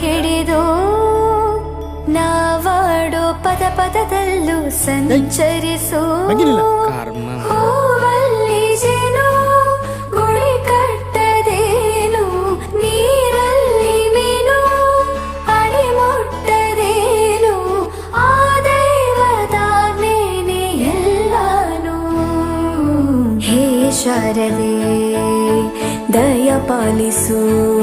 ಹಿಡಿದು ನಾವಾಡೋ ಪದ ಪದದಲ್ಲೂ ಸಂಚರಿಸು ಹೂವಲ್ಲಿ ಜೇನು ಗುಡಿ ಕಟ್ಟದೇನು ನೀರಲ್ಲಿ ಮೀನು ಅಡಿ ಮುಟ್ಟದೇನು ಆ ದೈವದಾಜ್ಞೆನೇ ಎಲ್ಲಾನು. ಹೇ ಶಾರದೆ ದಯ ಪಾಲಿಸು